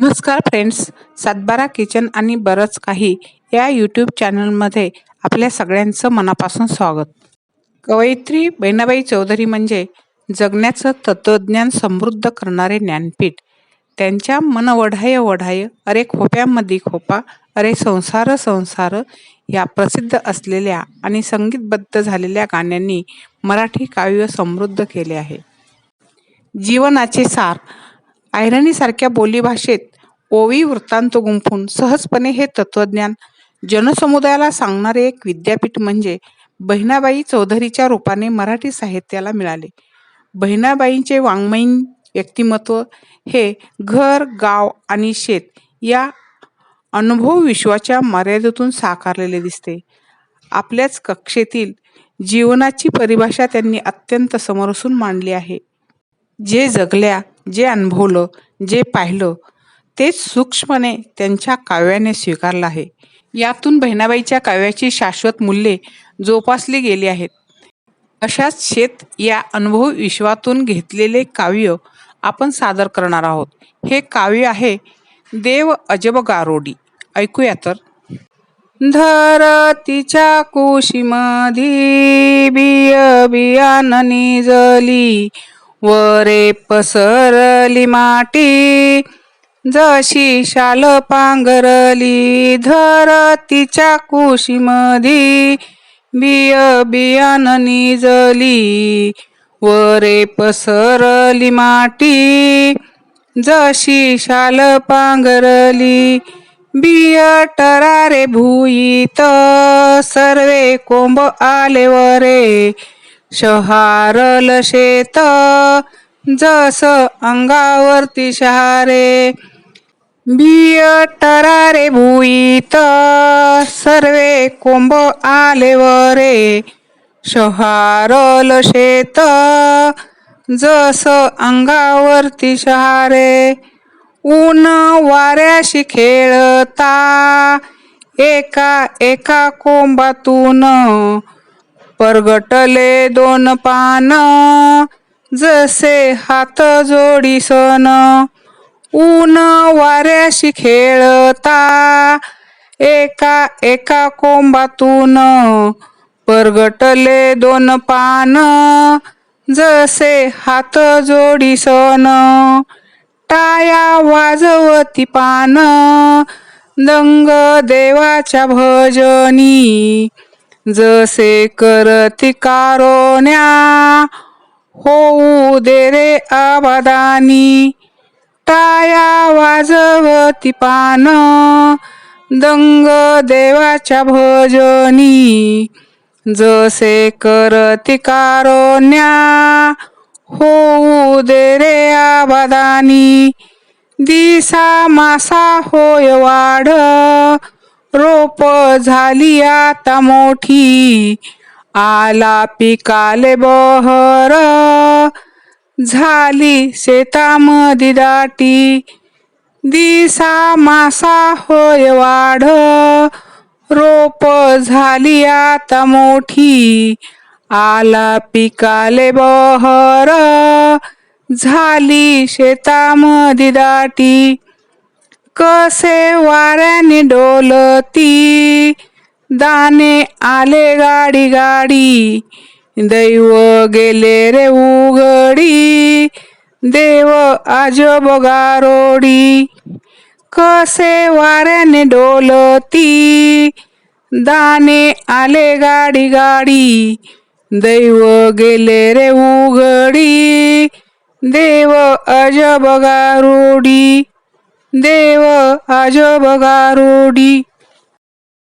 नमस्कार फ्रेंड्स सातबारा किचन आणि बरंच काही या यूट्यूब चॅनलमध्ये आपल्या सगळ्यांचं मनापासून स्वागत. कवयित्री बहिणाबाई चौधरी म्हणजे जगण्याचं तत्त्वज्ञान समृद्ध करणारे ज्ञानपीठ. त्यांच्या मन वढाय वढाय अरे खोप्यामध्ये खोपा अरे संसार संसार या प्रसिद्ध असलेल्या आणि संगीतबद्ध झालेल्या गाण्यांनी मराठी काव्य समृद्ध केले आहे. जीवनाचे सार आयरणीसारख्या बोलीभाषेत ओवी वृत्तांत गुंफून सहजपणे हे तत्वज्ञान जनसमुदायाला सांगणारे एक विद्यापीठ म्हणजे बहिणाबाई चौधरीच्या रूपाने मराठी साहित्याला मिळाले. बहिणाबाईंचे वाङ्मयीन व्यक्तिमत्व हे घर गाव आणि शेत या अनुभव विश्वाच्या मर्यादेतून साकारलेले दिसते. आपल्याच कक्षेतील जीवनाची परिभाषा त्यांनी अत्यंत समरसून मांडली आहे. जे जगल्या जे अनुभवलं जे पाहिलं तेच सूक्ष्मने त्यांच्या काव्याने स्वीकारलं आहे. यातून बहिणाबाईच्या काव्याची शाश्वत मूल्ये जोपासली गेली आहेत. अशाच शेत या अनुभव विश्वातून घेतलेले काव्य आपण सादर करणार आहोत. हे काव्य आहे देव अजब गारोडी. ऐकूया तर. धरतीच्या कुशीमधी बिय बियान निजली वरे पसरली माटी. जशी शाल पांघरली धरतीच्या कुशीमधी बिय बियान निजली वरे पसरली माटी. जशी शाल पांघरली बिय टरारे भुईत सर्वे कोंब आले वरे. शहारल शेत जस अंगावरती शहारे बिय टरारे भुईत सर्वे कोंब आले वरे. शहारल शेत जस अंगावरती शहारे. ऊन वाऱ्याशी खेळता एका एका कोंबातून. परगटले दोन पान जसे हात जोडीसन. ऊन वाऱ्याशी खेळता. एका एका कोंबातून परगटले दोन पान. जसे हात जोडी सन टाया वाजवती पान. दंग देवाच्या भजनी जसे करती कारोण्या होऊ दे रे आबादानी टाया वाजवती पान दंग देवाच्या भजनी. जसे करती कारोण्या होऊ दे रे आबादानी. दिसा मासा होय वाढ रोप झाली आता मोठी. आला पिकाले बहर झाली शेतामधी दाटी. दिसा मासा होय वाढ. रोप झाली आता मोठी. आला पिकाले बहर. झाली शेतामधी दाटी. कसे वाऱ्याने डोलती. दाणे आले गाडी गाडी. दैव गेले रे देव आजोब गारोडी कसे वाऱ्याने डोलती? दाने आले गाडी गाडी दैव गेले रे उघडी. देव अजब गारोडी देव अजब गारोडी